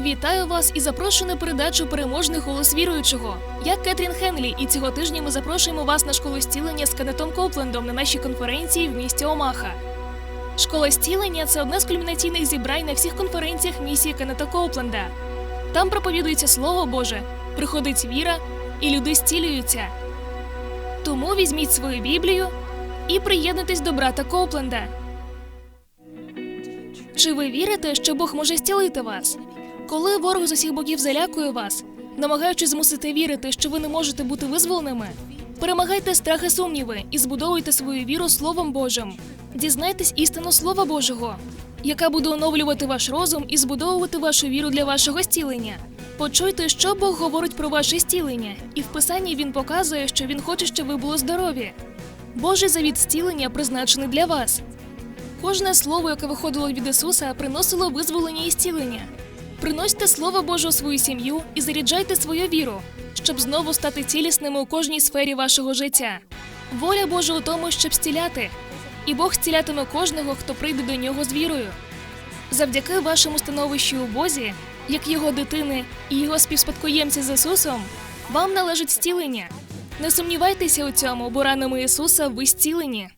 Вітаю вас і запрошую на передачу Переможний голос віруючого. Я Кетрін Хенлі, і цього тижня ми запрошуємо вас на школу зцілення з Кеннетом Коплендом на нашій конференції в місті Омаха. Школа зцілення це одне з кульмінаційних зібрань на всіх конференціях місії Кеннета Копленда. Там проповідується Слово Боже, приходить віра, і люди зцілюються. Тому візьміть свою Біблію і приєднуйтесь до брата Копленда. Чи ви вірите, що Бог може зцілити вас? Коли ворог з усіх боків залякує вас, намагаючись змусити вірити, що ви не можете бути визволеними, перемагайте страх і сумніви і збудовуйте свою віру Словом Божим. Дізнайтесь істину Слова Божого, яка буде оновлювати ваш розум і збудовувати вашу віру для вашого зцілення. Почуйте, що Бог говорить про ваше зцілення, і в Писанні він показує, що він хоче, щоб ви були здорові. Божий завіт зцілення призначений для вас. Кожне слово, яке виходило від Ісуса, приносило визволення і зцілення. Приносьте Слово Боже у свою сім'ю і заряджайте свою віру, щоб знову стати цілісними у кожній сфері вашого життя. Воля Божа у тому, щоб зціляти, і Бог зцілятиме кожного, хто прийде до нього з вірою. Завдяки вашому становищу у Бозі, як його дитини і його співспадкоємці з Ісусом, вам належить зцілення. Не сумнівайтеся у цьому, бо ранами Ісуса ви зцілені.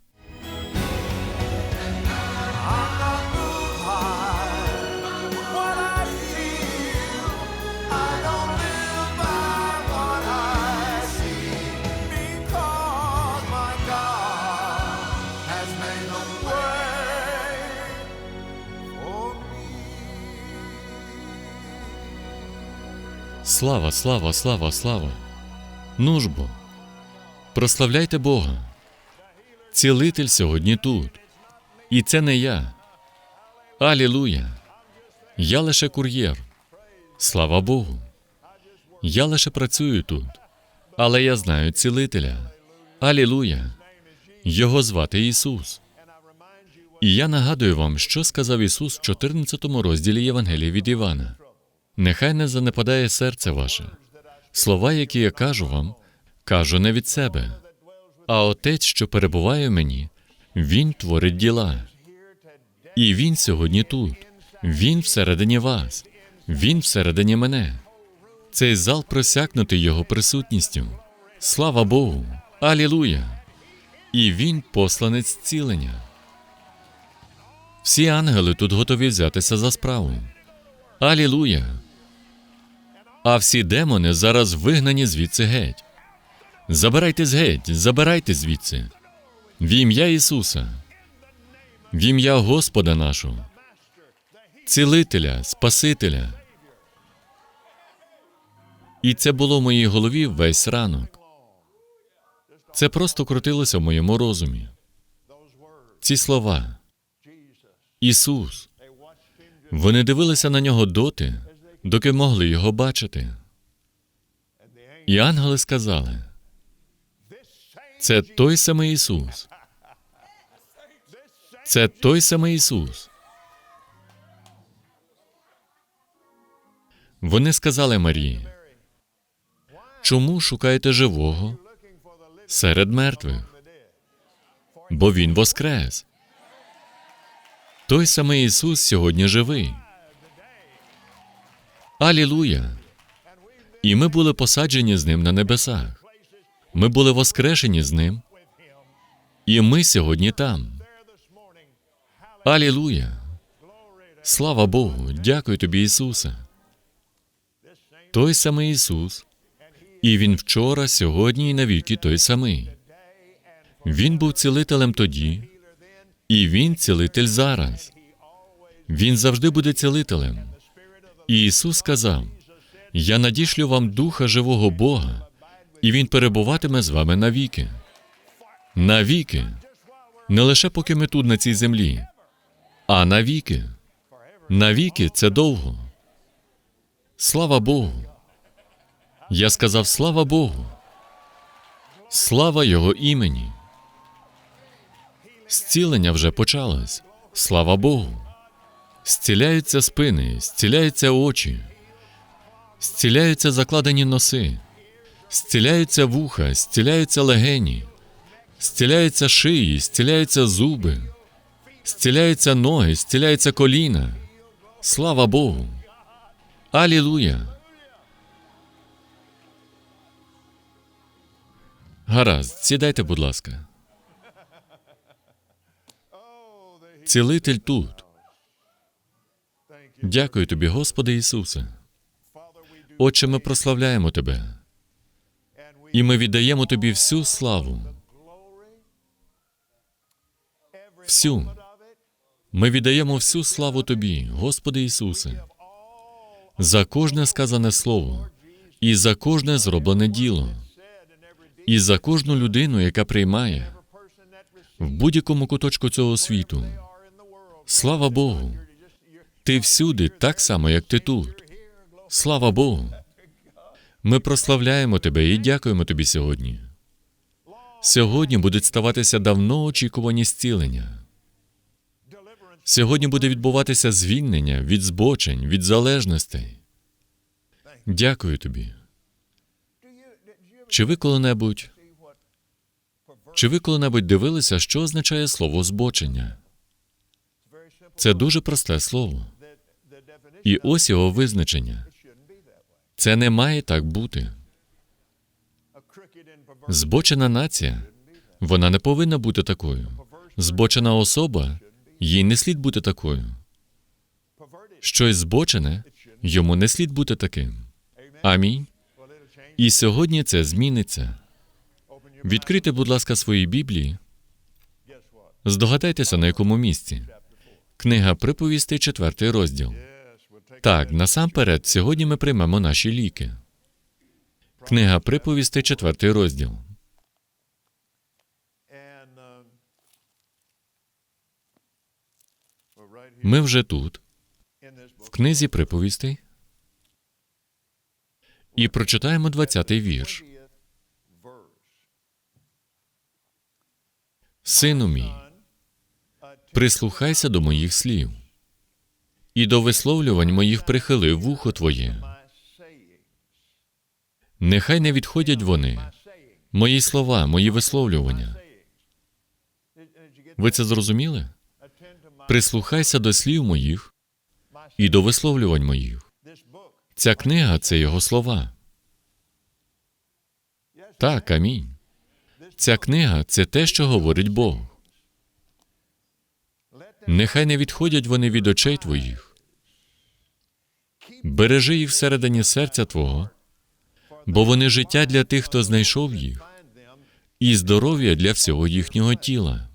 Слава, слава, слава, слава. Ну ж прославляйте Бога. Цілитель сьогодні тут. І це не я. Алілуя. Я лише кур'єр. Слава Богу. Я лише працюю тут. Але я знаю цілителя. Алілуя. Його звати Ісус. І я нагадую вам, що сказав Ісус в 14 розділі Євангелія від Івана. Нехай не занепадає серце ваше. Слова, які я кажу вам, кажу не від себе. А Отець, що перебуває в мені, Він творить діла. І Він сьогодні тут. Він всередині вас. Він всередині мене. Цей зал просякнутий Його присутністю. Слава Богу! Алілуя! І Він посланець зцілення. Всі ангели тут готові взятися за справу. Алілуя! А всі демони зараз вигнані звідси геть. Забирайтесь геть, забирайте звідси. В ім'я Ісуса, в ім'я Господа нашого, цілителя, Спасителя. І це було в моїй голові весь ранок. Це просто крутилося в моєму розумі. Ці слова. Ісус. Вони дивилися на нього доти, доки могли його бачити. І ангели сказали: це той самий Ісус. Це той самий Ісус. Вони сказали Марії, чому шукаєте живого серед мертвих? Бо Він воскрес. Той самий Ісус сьогодні живий. Алілуя! І ми були посаджені з ним на небесах. Ми були воскрешені з ним. І ми сьогодні там. Алілуя! Слава Богу! Дякую тобі, Ісусе. Той самий Ісус, і Він вчора, сьогодні і навіки той самий. Він був цілителем тоді, і Він цілитель зараз. Він завжди буде цілителем. І Ісус сказав: Я надішлю вам духа живого Бога, і Він перебуватиме з вами навіки. Навіки. Не лише поки ми тут на цій землі, а навіки. Навіки це довго. Слава Богу. Я сказав слава Богу. Слава Його імені. Зцілення вже почалось. Слава Богу. Зціляються спини, зціляються очі, зціляються закладені носи, зціляються вуха, зціляються легені, зціляються шиї, зціляються зуби, зціляються ноги, зціляються коліна. Слава Богу! Алілуя! Гаразд, сідайте, будь ласка. Цілитель тут. Дякую тобі, Господи Ісусе. Отче, ми прославляємо Тебе. І ми віддаємо Тобі всю славу. Всю. Ми віддаємо всю славу Тобі, Господи Ісусе, за кожне сказане слово і за кожне зроблене діло, і за кожну людину, яка приймає в будь-якому куточку цього світу. Слава Богу! Ти всюди так само, як ти тут. Слава Богу! Ми прославляємо Тебе і дякуємо Тобі сьогодні. Сьогодні будуть ставатися давно очікувані зцілення. Сьогодні буде відбуватися звільнення від збочень, від залежностей. Дякую тобі. Чи ви коли-небудь чи ви коли-небудь дивилися, що означає слово збочення? Це дуже просте слово. І ось його визначення. Це не має так бути. Збочена нація, вона не повинна бути такою. Збочена особа, їй не слід бути такою. Щось збочене, йому не слід бути таким. Амінь. І сьогодні це зміниться. Відкрийте, будь ласка, свої Біблії. Здогадайтеся, на якому місці. Книга приповістей, четвертий розділ. Так, насамперед, сьогодні ми приймемо наші ліки. Книга приповістей, четвертий розділ. Ми вже тут, в книзі приповістей, і прочитаємо 20-й вірш. Сину мій, прислухайся до моїх слів, і до висловлювань моїх прихили вухо твоє. Нехай не відходять вони, мої слова, мої висловлювання. Ви це зрозуміли? Прислухайся до слів моїх і до висловлювань моїх. Ця книга це його слова. Так, амінь. Ця книга це те, що говорить Бог. Нехай не відходять вони від очей твоїх. Бережи їх всередині серця Твого, бо вони життя для тих, хто знайшов їх, і здоров'я для всього їхнього тіла.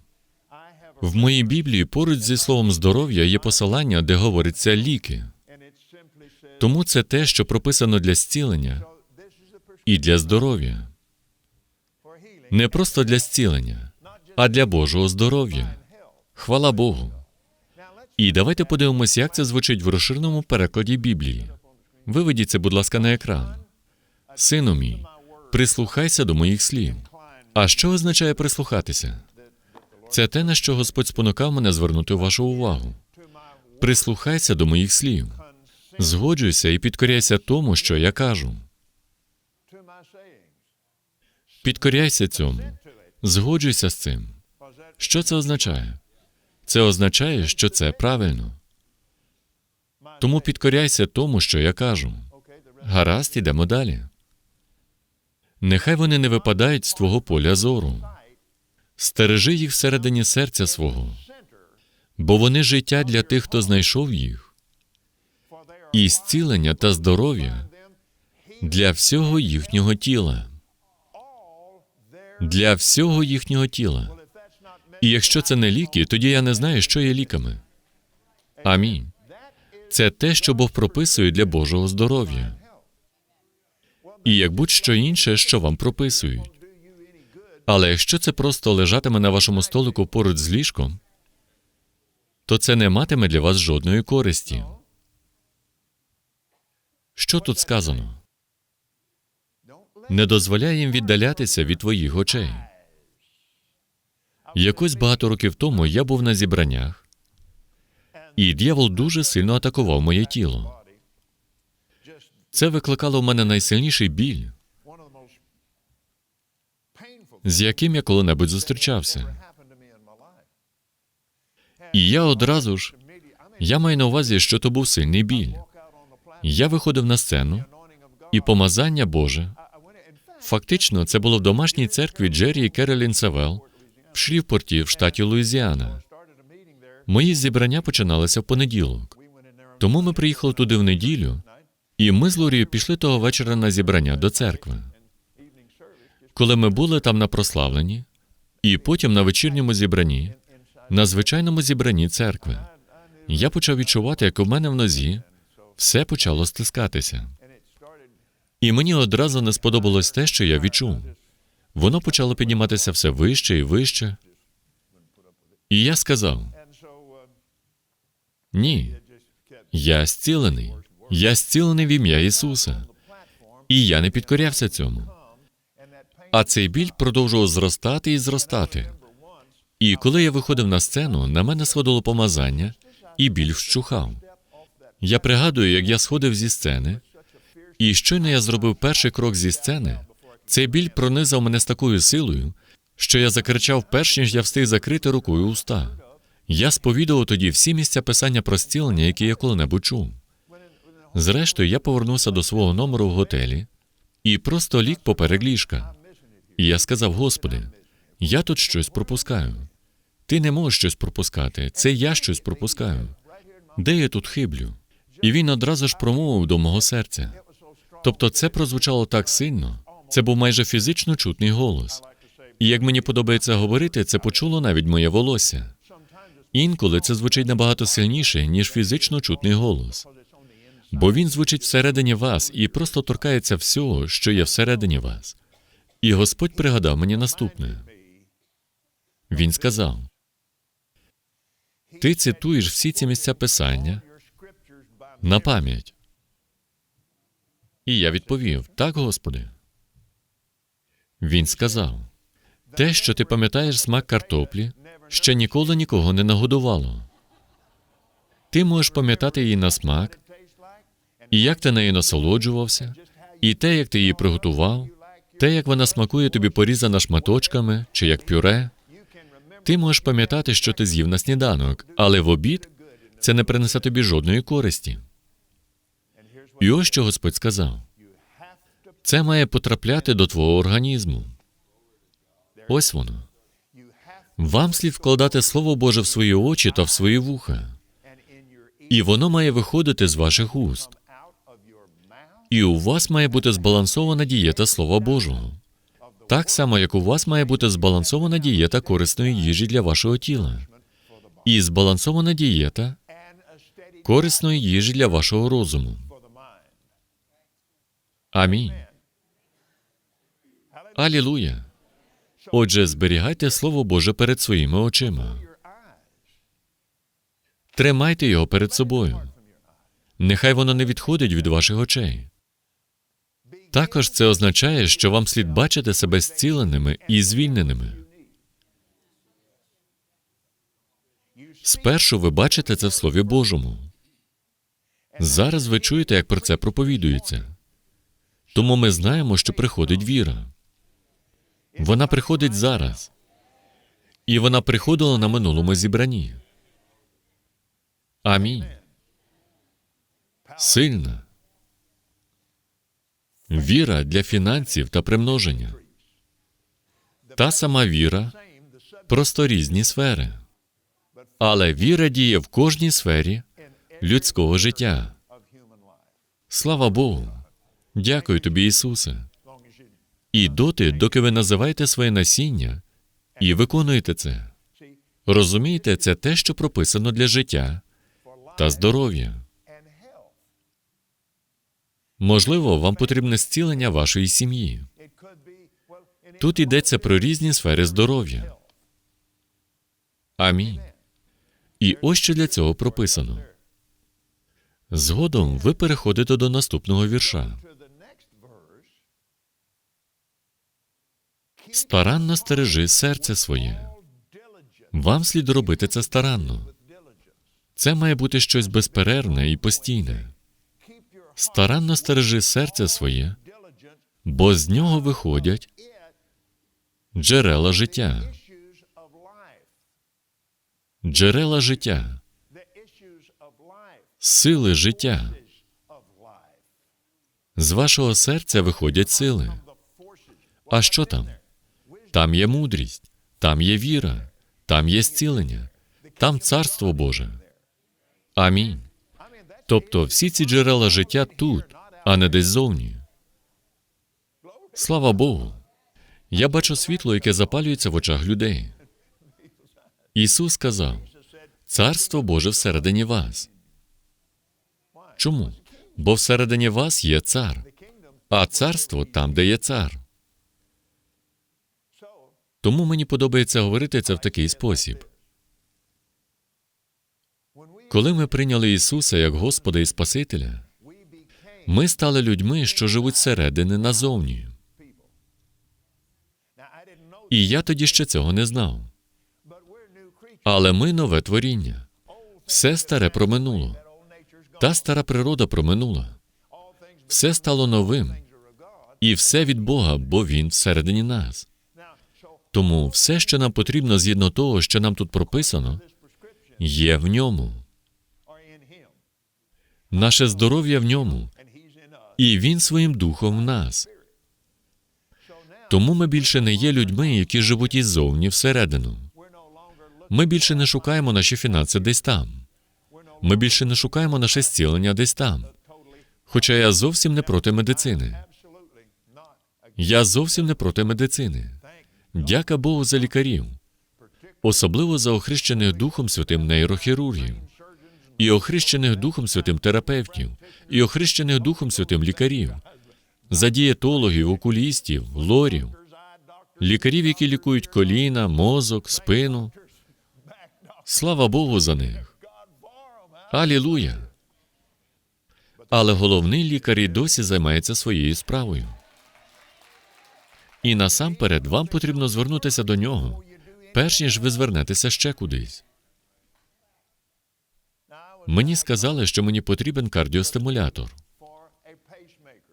В моїй Біблії поруч зі словом здоров'я є посилання, де говориться ліки. Тому це те, що прописано для зцілення і для здоров'я. Не просто для зцілення, а для Божого здоров'я. Хвала Богу. І давайте подивимося, як це звучить в розширеному перекладі Біблії. Виведіть це, будь ласка, на екран. Сину мій, прислухайся до моїх слів. А що означає прислухатися? Це те, на що Господь спонукав мене звернути вашу увагу. Прислухайся до моїх слів. Згоджуйся і підкоряйся тому, що я кажу. Підкоряйся цьому. Згоджуйся з цим. Що це означає? Це означає, що це правильно. Тому підкоряйся тому, що я кажу. Гаразд, ідемо далі. Нехай вони не випадають з твого поля зору. Стережи їх всередині серця свого, бо вони життя для тих, хто знайшов їх, і зцілення та здоров'я для всього їхнього тіла. Для всього їхнього тіла. І якщо це не ліки, тоді я не знаю, що є ліками. Амінь. Це те, що Бог прописує для Божого здоров'я. І як будь-що інше, що вам прописують. Але якщо це просто лежатиме на вашому столику поруч з ліжком, то це не матиме для вас жодної користі. Що тут сказано? Не дозволяй їм віддалятися від твоїх очей. Якось багато років тому я був на зібраннях, і дьявол дуже сильно атакував моє тіло. Це викликало в мене найсильніший біль, з яким я коли-небудь зустрічався. І я одразу ж, я маю на увазі, що то був сильний біль. Я виходив на сцену, і помазання Боже. Фактично, це було в домашній церкві Джері і Керолін Савел в Шрівпорті в штаті Луїзіана. Мої зібрання починалися в понеділок. Тому ми приїхали туди в неділю, і ми з Лорією пішли того вечора на зібрання до церкви. Коли ми були там на прославленні, і потім на вечірньому зібранні, на звичайному зібранні церкви, я почав відчувати, як у мене в нозі все почало стискатися. І мені одразу не сподобалось те, що я відчув. Воно почало підніматися все вище і вище. І я сказав: ні, я зцілений. Я зцілений в ім'я Ісуса. І я не підкорявся цьому. А цей біль продовжував зростати і зростати. І коли я виходив на сцену, на мене сходило помазання, і біль вщухав. Я пригадую, як я сходив зі сцени, і щойно я зробив перший крок зі сцени, цей біль пронизав мене з такою силою, що я закричав перш ніж я встиг закрити рукою уста. Я сповідував тоді всі місця писання про зцілення, які я коли-небудь чув. Зрештою, я повернувся до свого номеру в готелі і просто ліг поперек ліжка. І я сказав: Господи, я тут щось пропускаю. Ти не можеш щось пропускати, це я щось пропускаю. Де я тут хиблю? І він одразу ж промовив до мого серця. Тобто це прозвучало так сильно, це був майже фізично чутний голос. І як мені подобається говорити, це почуло навіть моє волосся. Інколи це звучить набагато сильніше, ніж фізично чутний голос. Бо він звучить всередині вас і просто торкається всього, що є всередині вас. І Господь пригадав мені наступне. Він сказав: Ти цитуєш всі ці місця писання на пам'ять. І я відповів: Так, Господи. Він сказав: Те, що ти пам'ятаєш смак картоплі, ще ніколи нікого не нагодувало. Ти можеш пам'ятати її на смак, і як ти нею насолоджувався, і те, як ти її приготував, те, як вона смакує тобі порізана шматочками чи як пюре. Ти можеш пам'ятати, що ти з'їв на сніданок, але в обід це не принесе тобі жодної користі. І ось що Господь сказав: це має потрапляти до твого організму. Ось воно. Вам слід вкладати Слово Боже в свої очі та в свої вуха, і воно має виходити з ваших уст. І у вас має бути збалансована дієта Слова Божого. Так само, як у вас має бути збалансована дієта корисної їжі для вашого тіла, і збалансована дієта корисної їжі для вашого розуму. Амінь. Алілуя. Отже, зберігайте Слово Боже перед своїми очима. Тримайте його перед собою. Нехай воно не відходить від ваших очей. Також це означає, що вам слід бачити себе зціленими і звільненими. Спершу ви бачите це в Слові Божому. Зараз ви чуєте, як про це проповідується. Тому ми знаємо, що приходить віра. Вона приходить зараз. І вона приходила на минулому зібранні. Амінь. Сильна. Віра для фінансів та примноження. Та сама віра, просто різні сфери. Але віра діє в кожній сфері людського життя. Слава Богу. Дякую тобі, Ісусе. І доти, доки ви називаєте своє насіння і виконуєте це. Розумієте, це те, що прописано для життя та здоров'я. Можливо, вам потрібне зцілення вашої сім'ї. Тут йдеться про різні сфери здоров'я. Амінь. І ось що для цього прописано. Згодом ви переходите до наступного вірша. Старанно стережи серце своє. Вам слід робити це старанно. Це має бути щось безперервне і постійне. Старанно стережи серце своє, бо з нього виходять джерела життя. Джерела життя, сили життя. З вашого серця виходять сили. А що там? Там є мудрість, там є віра, там є зцілення, там царство Боже. Амінь. Тобто всі ці джерела життя тут, а не десь зовні. Слава Богу. Я бачу світло, яке запалюється в очах людей. Ісус сказав: Царство Боже всередині вас. Чому? Бо всередині вас є цар, а царство там, де є цар. Тому мені подобається говорити це в такий спосіб. Коли ми прийняли Ісуса як Господа і Спасителя, ми стали людьми, що живуть зсередини назовні. І я тоді ще цього не знав. Але ми нове творіння. Все старе проминуло. Та стара природа проминула. Все стало новим. І все від Бога, бо Він всередині нас. Тому все, що нам потрібно згідно того, що нам тут прописано, є в ньому. Наше здоров'я в ньому, і Він своїм духом в нас. Тому ми більше не є людьми, які живуть іззовні всередину. Ми більше не шукаємо наші фінанси десь там. Ми більше не шукаємо наше зцілення десь там. Хоча я зовсім не проти медицини. Я зовсім не проти медицини. Дяка Богу за лікарів, особливо за охрещених Духом Святим нейрохірургів, і охрещених Духом Святим терапевтів, і охрещених Духом Святим лікарів, за дієтологів, окулістів, лорів, лікарів, які лікують коліна, мозок, спину. Слава Богу за них. Алілуя. Але головний лікар і досі займається своєю справою. І насамперед вам потрібно звернутися до нього, перш ніж ви звернетеся ще кудись. Мені сказали, що мені потрібен кардіостимулятор.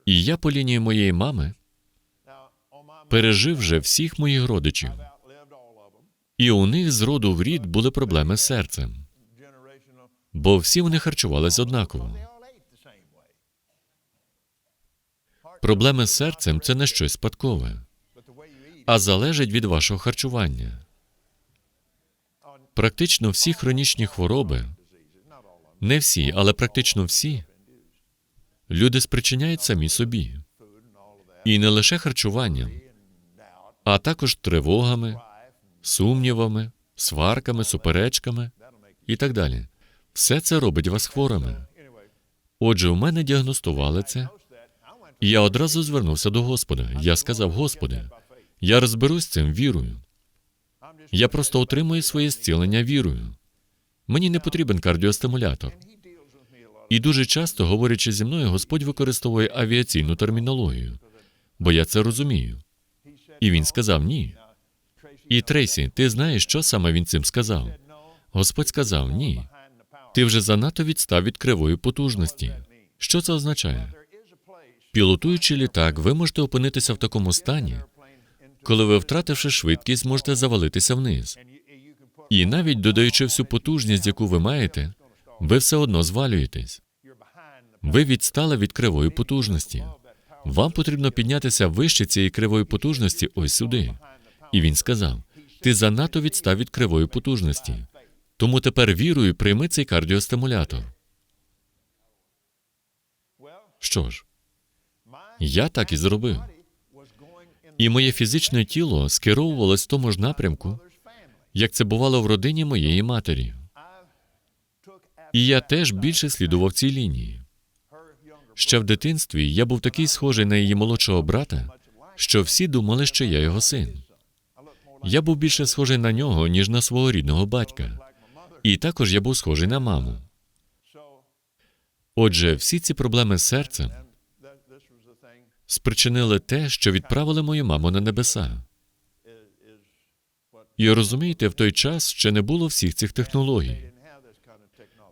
І я по лінії моєї мами пережив вже всіх моїх родичів. І у них з роду в рід були проблеми з серцем, бо всі вони харчувалися однаково. Проблеми з серцем це не щось спадкове, а залежить від вашого харчування. Практично всі хронічні хвороби, не всі, але практично всі, люди спричиняють самі собі. І не лише харчуванням, а також тривогами, сумнівами, сварками, суперечками і так далі. Все це робить вас хворими. Отже, у мене діагностували це, і я одразу звернувся до Господа. Я сказав: Господи, я розберусь цим вірою. Я просто отримую своє зцілення вірою. Мені не потрібен кардіостимулятор. І дуже часто, говорячи зі мною, Господь використовує авіаційну термінологію, бо я це розумію. І він сказав ні. І Трейсі, ти знаєш, що саме він цим сказав? Господь сказав ні. Ти вже занадто відстав від кривої потужності. Що це означає? Пілотуючи літак, ви можете опинитися в такому стані, коли ви, втративши швидкість, можете завалитися вниз. І навіть додаючи всю потужність, яку ви маєте, ви все одно звалюєтесь. Ви відстали від кривої потужності. Вам потрібно піднятися вище цієї кривої потужності ось сюди. І він сказав: ти занадто відстав від кривої потужності. Тому тепер вірою прийми цей кардіостимулятор. Що ж, я так і зробив. І моє фізичне тіло скеровувалось в тому ж напрямку, як це бувало в родині моєї матері. І я теж більше слідував цій лінії. Ще в дитинстві я був такий схожий на її молодшого брата, що всі думали, що я його син. Я був більше схожий на нього, ніж на свого рідного батька. І також я був схожий на маму. Отже, всі ці проблеми з серцем спричинили те, що відправили мою маму на небеса. І розумієте, в той час ще не було всіх цих технологій.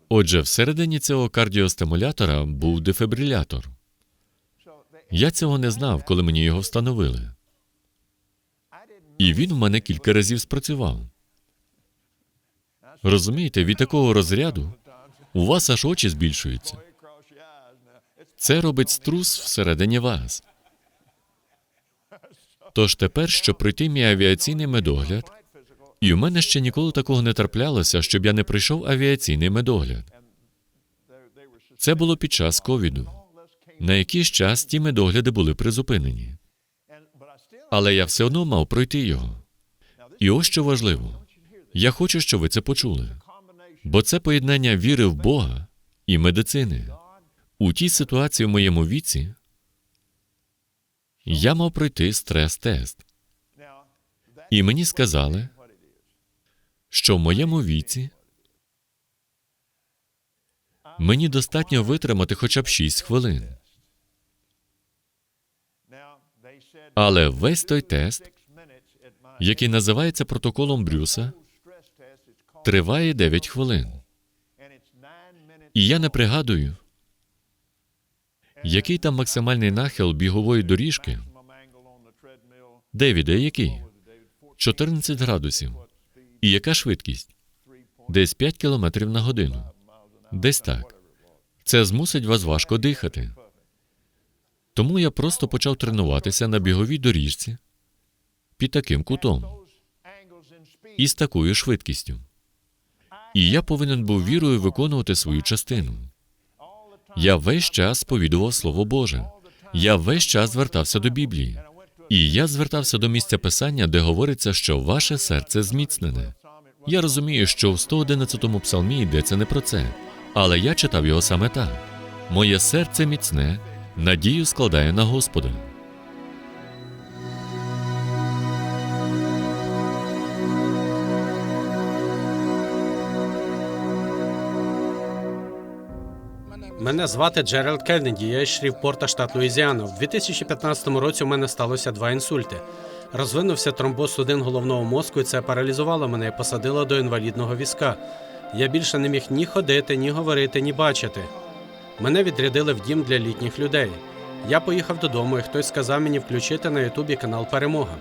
Отже, всередині цього кардіостимулятора був дефібрилятор. Я цього не знав, коли мені його встановили. І він в мене кілька разів спрацював. Розумієте, від такого розряду у вас аж очі збільшуються. Це робить струс всередині вас. Тож тепер, щоб пройти мій авіаційний медогляд, і у мене ще ніколи такого не траплялося, щоб я не пройшов авіаційний медогляд. Це було під час ковіду. На якийсь час ті медогляди були призупинені. Але я все одно мав пройти його. І ось що важливо. Я хочу, щоб ви це почули. Бо це поєднання віри в Бога і медицини. У тій ситуації в моєму віці я мав пройти стрес-тест. І мені сказали, що в моєму віці мені достатньо витримати хоча б 6 хвилин. Але весь той тест, який називається протоколом Брюса, триває 9 хвилин. І я не пригадую, який там максимальний нахил бігової доріжки. Девіде, який? 14 градусів. І яка швидкість? Десь 5 кілометрів на годину. Десь так. Це змусить вас важко дихати. Тому я просто почав тренуватися на біговій доріжці під таким кутом і з такою швидкістю. І я повинен був вірою виконувати свою частину. Я весь час повідував Слово Боже. Я весь час звертався до Біблії. І я звертався до місця писання, де говориться, що ваше серце зміцнене. Я розумію, що в 111-му псалмі йдеться не про це, але я читав його саме так: моє серце міцне, надію складає на Господа. Мене звати Джеральд Кеннеді, я із Шрівпорта, штат Луїзіана. В 2015 році у мене сталося два інсульти. Розвинувся тромбоз судин головного мозку, і це паралізувало мене і посадило до інвалідного візка. Я більше не міг ні ходити, ні говорити, ні бачити. Мене відрядили в дім для літніх людей. Я поїхав додому, і хтось сказав мені включити на Ютубі канал Перемога.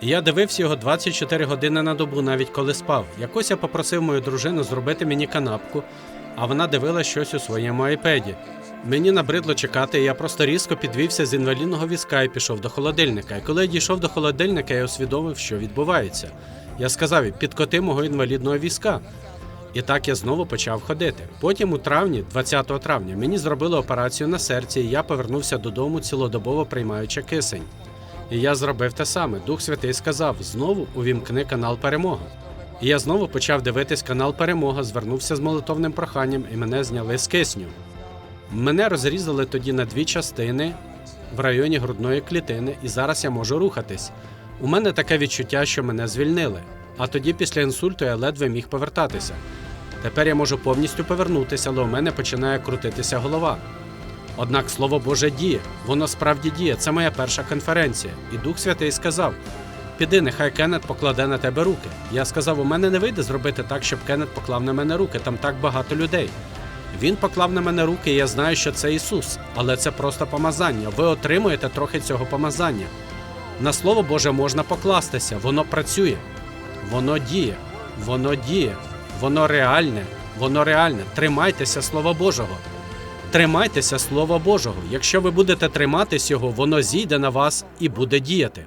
І я дивився його 24 години на добу, навіть коли спав. Якось я попросив мою дружину зробити мені канапку, а вона дивила щось у своєму айпеді. Мені набридло чекати, і я просто різко підвівся з інвалідного візка і пішов до холодильника. І коли я дійшов до холодильника, я усвідомив, що відбувається. Я сказав підкоти мого інвалідного візка. І так я знову почав ходити. Потім у травні, 20 травня, мені зробили операцію на серці, і я повернувся додому цілодобово приймаючи кисень. І я зробив те саме. Дух Святий сказав: знову увімкни канал Перемога. І я знову почав дивитись канал Перемога, звернувся з молитовним проханням, і мене зняли з кисню. Мене розрізали тоді на дві частини в районі грудної клітини, і зараз я можу рухатись. У мене таке відчуття, що мене звільнили. А тоді, після інсульту, я ледве міг повертатися. Тепер я можу повністю повернутися, але у мене починає крутитися голова. Однак Слово Боже діє, воно справді діє. Це моя перша конференція. І Дух Святий сказав: Піди, нехай Кеннет покладе на тебе руки. Я сказав, у мене не вийде зробити так, щоб Кеннет поклав на мене руки. Там так багато людей. Він поклав на мене руки, і я знаю, що це Ісус, але це просто помазання. Ви отримуєте трохи цього помазання. На Слово Боже можна покластися, воно працює, воно діє, воно діє, воно реальне, воно реальне. Тримайтеся Слова Божого. Тримайтеся Слова Божого. Якщо ви будете триматись його, воно зійде на вас і буде діяти.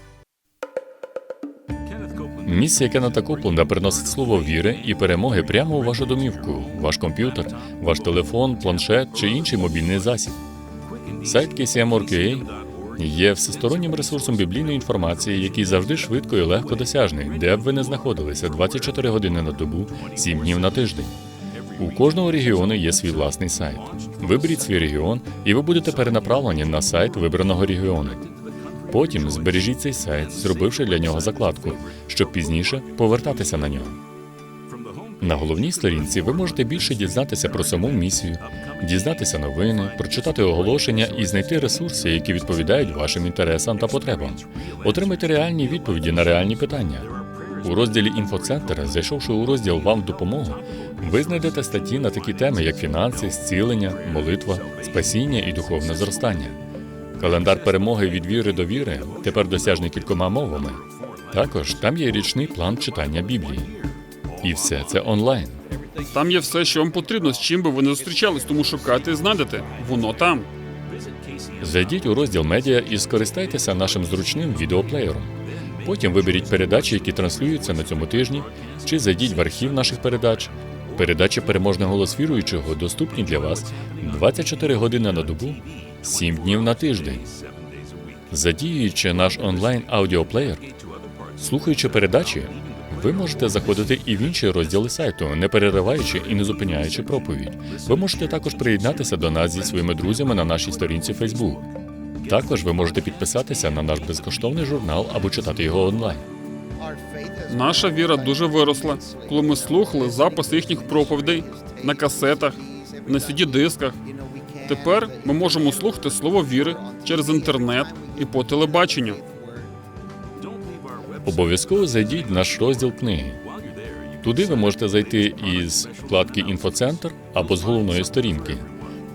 Місія Кеннета Копленда приносить слово віри і перемоги прямо у вашу домівку, ваш комп'ютер, ваш телефон, планшет чи інший мобільний засіб. Сайт KCM.org.ua є всестороннім ресурсом біблійної інформації, який завжди швидко і легко досяжний, де б ви не знаходилися 24 години на добу, 7 днів на тиждень. У кожного регіону є свій власний сайт. Виберіть свій регіон, і ви будете перенаправлені на сайт вибраного регіону. Потім збережіть цей сайт, зробивши для нього закладку, щоб пізніше повертатися на нього. На головній сторінці ви можете більше дізнатися про саму місію, дізнатися новини, прочитати оголошення і знайти ресурси, які відповідають вашим інтересам та потребам. Отримайте реальні відповіді на реальні питання. У розділі інфоцентр, зайшовши у розділ Вам в допомогу, ви знайдете статті на такі теми, як фінанси, зцілення, молитва, спасіння і духовне зростання. Календар перемоги від віри до віри тепер досяжний кількома мовами. Також там є річний план читання Біблії. І все це онлайн. Там є все, що вам потрібно, з чим би ви не зустрічались, тому шукайте і знайдете. Воно там. Зайдіть у розділ медіа і скористайтеся нашим зручним відеоплеєром. Потім виберіть передачі, які транслюються на цьому тижні, чи зайдіть в архів наших передач. Передачі Переможний голос віруючого доступні для вас 24 години на добу, 7 днів на тиждень. Задіюючи наш онлайн аудіоплеєр, слухаючи передачі, ви можете заходити і в інші розділи сайту, не перериваючи і не зупиняючи проповідь. Ви можете також приєднатися до нас зі своїми друзями на нашій сторінці Facebook. Також ви можете підписатися на наш безкоштовний журнал або читати його онлайн. Наша віра дуже виросла, коли ми слухали запис їхніх проповідей на касетах, на CD-дисках. Тепер ми можемо слухати слово віри через інтернет і по телебаченню. Обов'язково зайдіть в наш розділ книги. Туди ви можете зайти із вкладки Інфоцентр або з головної сторінки.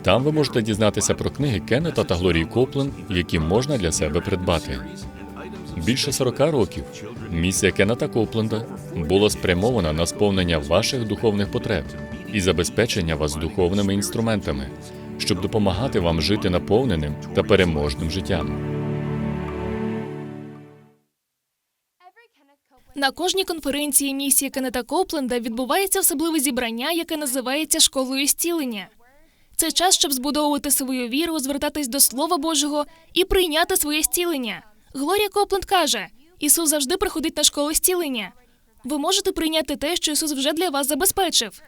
Там ви можете дізнатися про книги Кеннета та Глорії Копленд, які можна для себе придбати. Більше 40 років місія Кеннета Копленда була спрямована на сповнення ваших духовних потреб і забезпечення вас духовними інструментами, щоб допомагати вам жити наповненим та переможним життям. На кожній конференції місії Кеннета Копленда відбувається особливе зібрання, яке називається школою зцілення. Це час, щоб збудовувати свою віру, звертатись до Слова Божого і прийняти своє зцілення. Глорія Копленд каже: Ісус завжди приходить на школу зцілення. Ви можете прийняти те, що Ісус вже для вас забезпечив.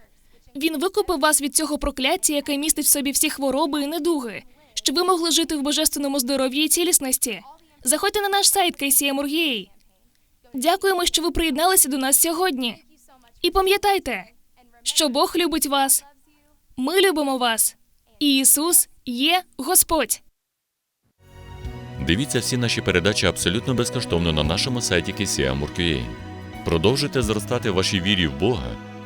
Він викупив вас від цього прокляття, яке містить в собі всі хвороби і недуги, щоб ви могли жити в божественному здоров'ї і цілісності. Заходьте на наш сайт KCM.org.ua. Дякуємо, що ви приєдналися до нас сьогодні. І пам'ятайте, що Бог любить вас. Ми любимо вас. І Ісус є Господь. Дивіться всі наші передачі абсолютно безкоштовно на нашому сайті KCM.org.ua. Продовжуйте зростати в вашій вірі в Бога